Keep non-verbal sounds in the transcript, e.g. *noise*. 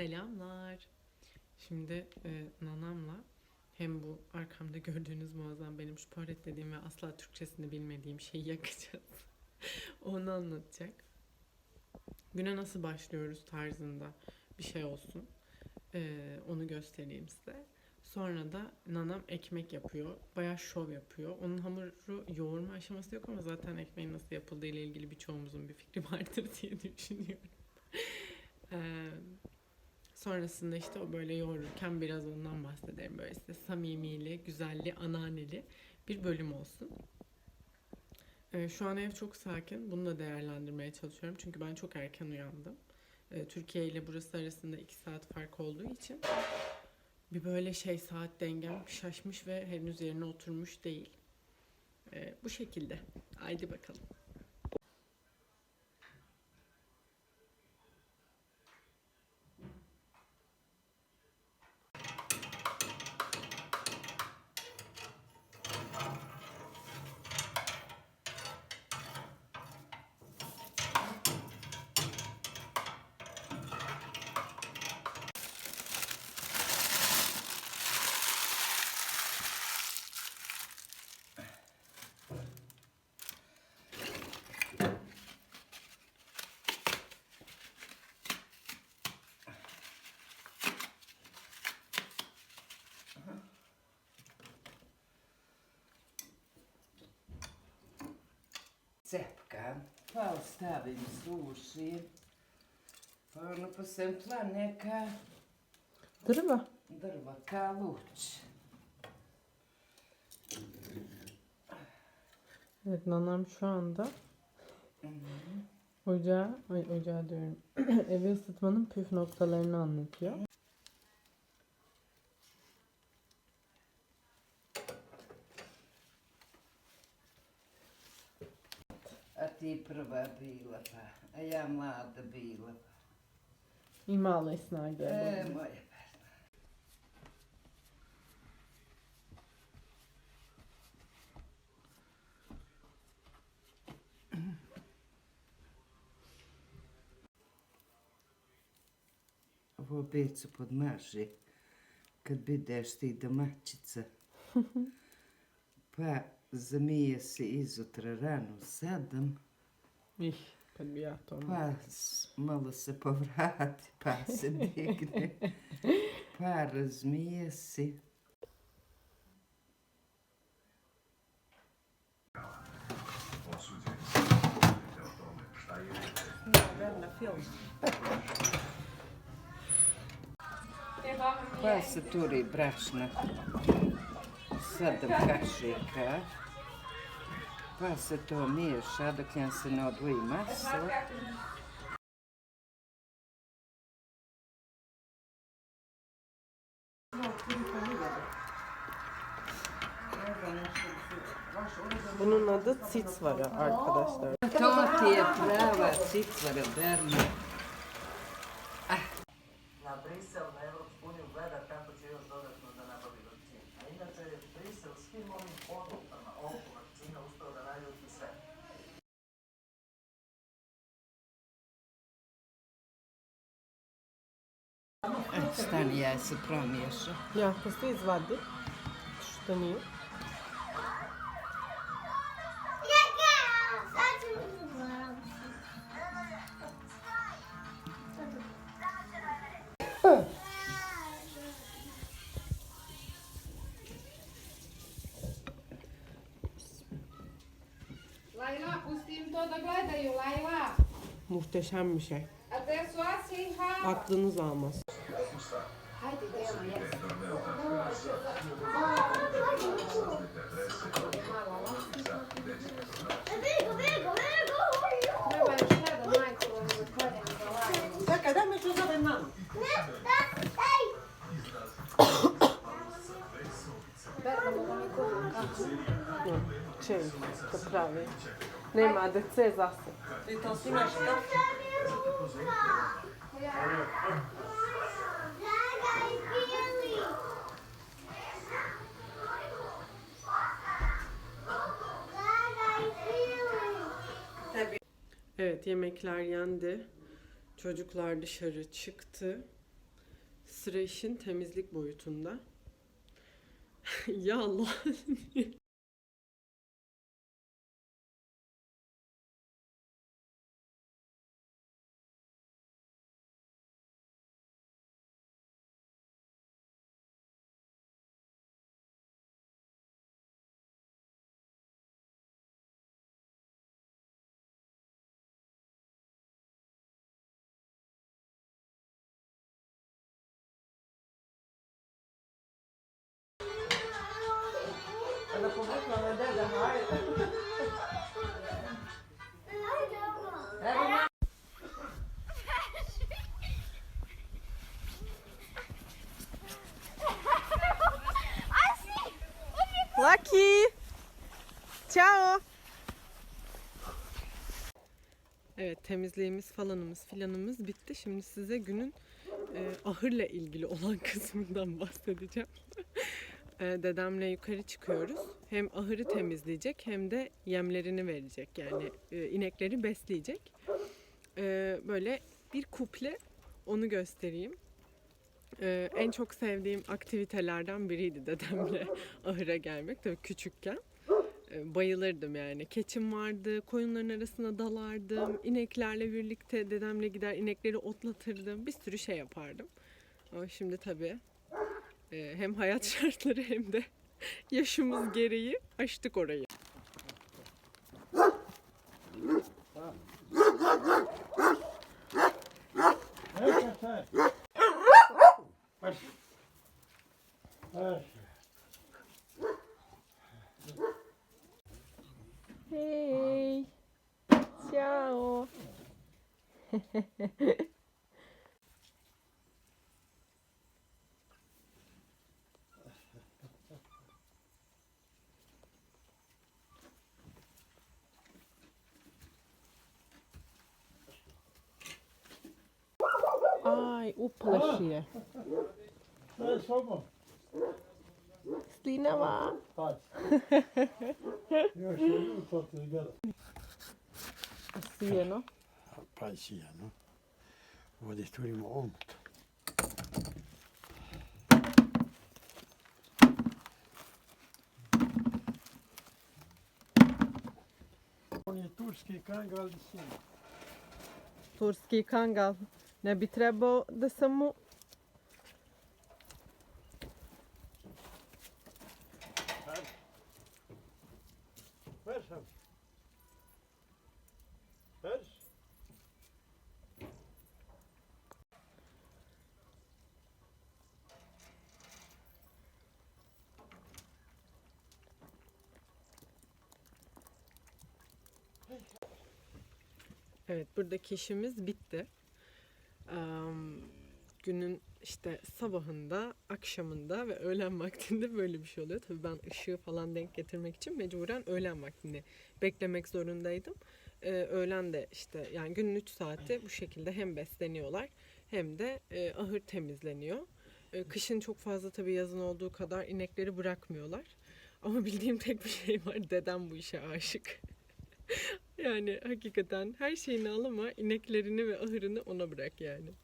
Selamlar. Şimdi e, nanamla hem bu arkamda gördüğünüz muazzam benim şporet dediğim ve asla Türkçesini bilmediğim şeyi yakacağız. *laughs* Onu anlatacak. Güne nasıl başlıyoruz tarzında bir şey olsun. E, onu göstereyim size. Sonra da nanam ekmek yapıyor. Bayağı şov yapıyor. Onun hamuru yoğurma aşaması yok ama zaten ekmeğin nasıl yapıldığı ile ilgili birçoğumuzun bir fikri *laughs* vardır diye düşünüyorum. *laughs* Ee, sonrasında işte o böyle yoğururken biraz ondan bahsederim. Böyle işte samimili, güzelli, anneanneli bir bölüm olsun. Ee, şu an ev çok sakin. Bunu da değerlendirmeye çalışıyorum. Çünkü ben çok erken uyandım. Ee, Türkiye ile burası arasında iki saat fark olduğu için bir böyle şey saat dengem şaşmış ve henüz yerine oturmuş değil. Ee, bu şekilde. Haydi bakalım. Cepkam, pa ostavim suši. Pa ono tla neka Drva. drva, kaluć. Evet nanam şu anda ocağı, ay ocağı diyorum. Evi ısıtmanın püf noktalarını anlatıyor. Prva bila pa, a ja mlada bila pa. İmalı esnada. E, moja pa. Ovo becu podmaži kad bideš ti domaćica. Pa zamije se izutra rano u sedam, Ih, cambiato. Ja Paz, malase pavrati, *laughs* pase begne, pa razmije si. Pa se torej brašna, sedem kašika. Pa se to miješa dok njem se ne odvoji maslo. Bunun adı Tsitsvara arkadaşlar. To ti je prava cicvara, Berna. na Brisel, Stani, ja se promiješa. Jako se izvadi. Što nije? Lajla, pusti im to da gledaju, Lajla. Muhteşem bir şey. A gde su Asi i Hava? Aklınız almaz. Czekaj, daj mi tu zadaj mamę. Berka, bo mi kurwa. No, czyj, to prawie. Nie ma, DC zase. Ty to si masz tak? Ja. Evet yemekler yendi. Çocuklar dışarı çıktı. Sıra işin temizlik boyutunda. *laughs* ya Allah. *laughs* temizliğimiz falanımız filanımız bitti. Şimdi size günün e, ahırla ilgili olan *laughs* kısmından bahsedeceğim. E, dedemle yukarı çıkıyoruz. Hem ahırı temizleyecek hem de yemlerini verecek. Yani e, inekleri besleyecek. E, böyle bir kuple onu göstereyim. E, en çok sevdiğim aktivitelerden biriydi dedemle *laughs* ahıra gelmek. Tabii küçükken. E, bayılırdım yani. Keçim vardı, koyunların arasına dalardım. İneklerle birlikte dedemle gider inekleri otlatırdım. Bir sürü şey yapardım. Ama şimdi tabii e, hem hayat *laughs* şartları hem de yaşımız gereği aştık orayı. Aj, uplaši To je sobo. Slinava. Pazi. Još je to ti gleda. Sijeno pajsija, no. Ovdje stvorimo omot. On je turski kangal sin. Turski kangal. Ne bi trebao da sam mu... Evet buradaki işimiz bitti. Am, günün işte sabahında, akşamında ve öğlen vaktinde böyle bir şey oluyor. Tabii ben ışığı falan denk getirmek için mecburen öğlen vaktinde beklemek zorundaydım. Ee, öğlen de işte yani günün 3 saati bu şekilde hem besleniyorlar hem de e, ahır temizleniyor. E, kışın çok fazla tabii yazın olduğu kadar inekleri bırakmıyorlar. Ama bildiğim tek bir şey var. Dedem bu işe aşık. Yani hakikaten her şeyini al ama ineklerini ve ahırını ona bırak yani.